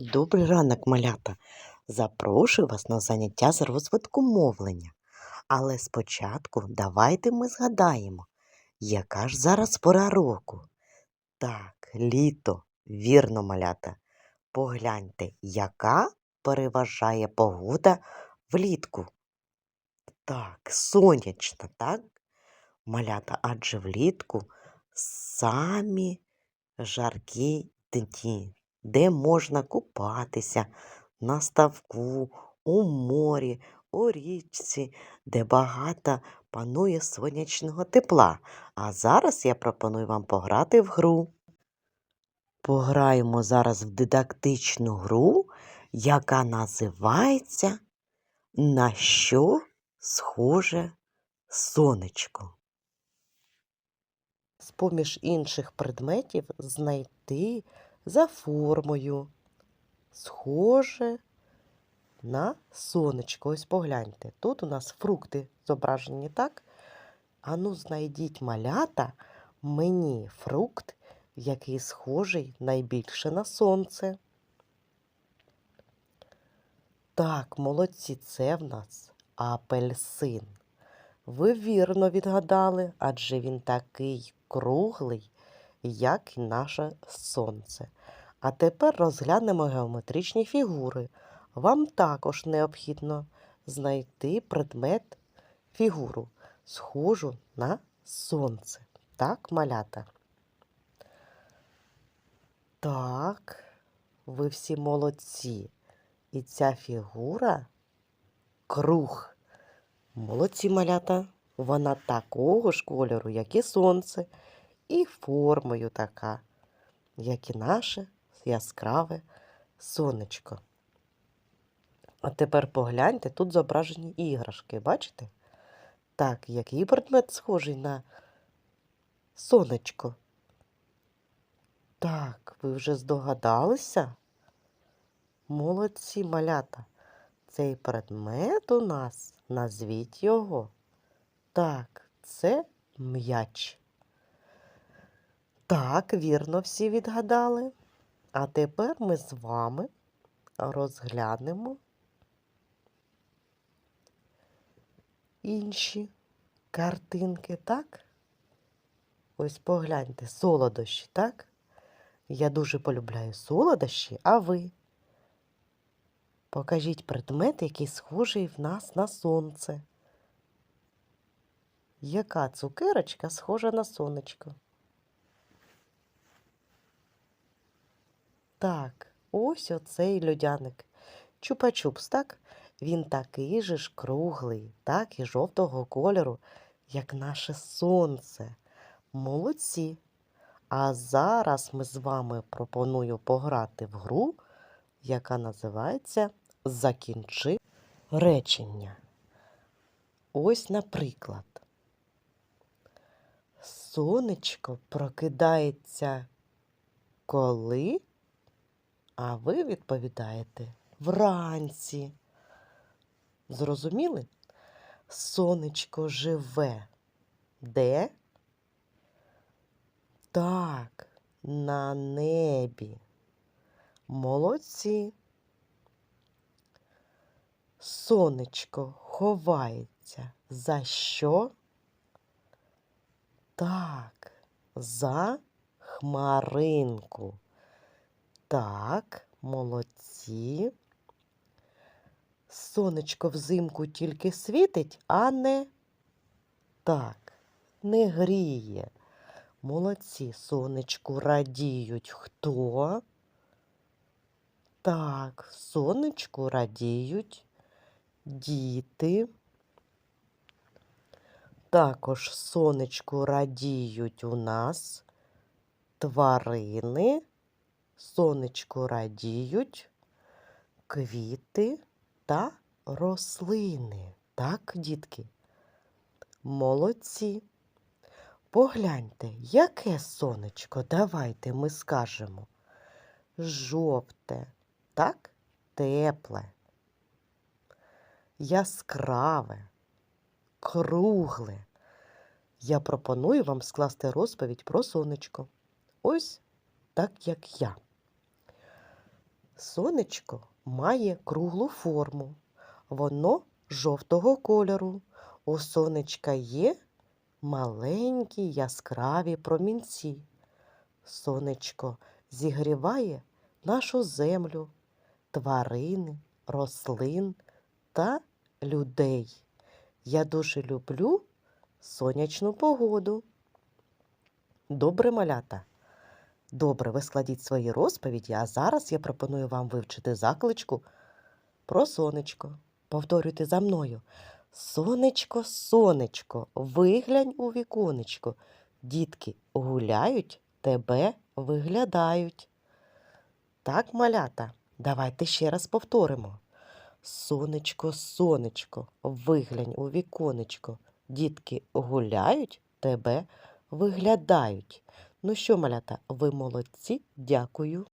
Добрий ранок, малята! Запрошую вас на заняття з розвитку мовлення. Але спочатку давайте ми згадаємо, яка ж зараз пора року. Так, літо, вірно, малята. Погляньте, яка переважає погода влітку. Так, сонячна, так? Малята, адже влітку самі жаркі дні, де можна купатися на ставку, у морі, у річці, де багато панує сонячного тепла. А зараз я пропоную вам пограти в гру. Пограємо зараз в дидактичну гру, яка називається На що схоже сонечко. З-поміж інших предметів знайти за формою, схоже на сонечко. Ось погляньте. Тут у нас фрукти зображені, так? Ану, знайдіть малята мені фрукт, який схожий найбільше на сонце. Так, молодці, це в нас апельсин. Ви вірно відгадали, адже він такий круглий, як і наше сонце. А тепер розглянемо геометричні фігури. Вам також необхідно знайти предмет фігуру, схожу на сонце. Так, малята? Так, ви всі молодці. І ця фігура круг. Молодці малята. Вона такого ж кольору, як і сонце, і формою така, як і наше яскраве сонечко. А тепер погляньте, тут зображені іграшки, бачите? Так, який предмет схожий на сонечко? Так, ви вже здогадалися? Молодці малята. Цей предмет у нас, назвіть його. Так, це м'яч. Так, вірно, всі відгадали. А тепер ми з вами розглянемо інші картинки, так? Ось погляньте, солодощі, так? Я дуже полюбляю солодощі, а ви? Покажіть предмет, який схожий в нас на сонце. Яка цукерочка схожа на сонечко? Так, ось оцей льодяник. Чупа-чупс, так? Він такий же ж круглий, так і жовтого кольору, як наше сонце. Молодці. А зараз ми з вами пропоную пограти в гру, яка називається Закінчи речення. Ось, наприклад, сонечко прокидається коли, а ви відповідаєте вранці. Зрозуміли? Сонечко живе. Де? Так, на небі. Молодці. Сонечко ховається. За що? Так, за хмаринку. Так, молодці. Сонечко взимку тільки світить, а не так, не гріє. Молодці, сонечку радіють хто? Так, сонечку радіють діти. Також сонечку радіють у нас тварини. Сонечку радіють квіти та рослини. Так, дітки? Молодці. Погляньте, яке сонечко, давайте ми скажемо. Жовте, так, тепле, яскраве, кругле. Я пропоную вам скласти розповідь про сонечко. Ось так, як я. Сонечко має круглу форму. Воно жовтого кольору. У сонечка є маленькі яскраві промінці. Сонечко зігріває нашу землю, тварини, рослин та людей. Я дуже люблю сонячну погоду. Добре, малята. Добре, ви складіть свої розповіді, а зараз я пропоную вам вивчити закличку про сонечко. Повторюйте за мною. Сонечко, сонечко, виглянь у віконечко. Дітки гуляють, тебе виглядають. Так, малята, давайте ще раз повторимо. Сонечко, сонечко, виглянь у віконечко. Дітки гуляють, тебе виглядають. Ну що, малята, ви молодці, дякую.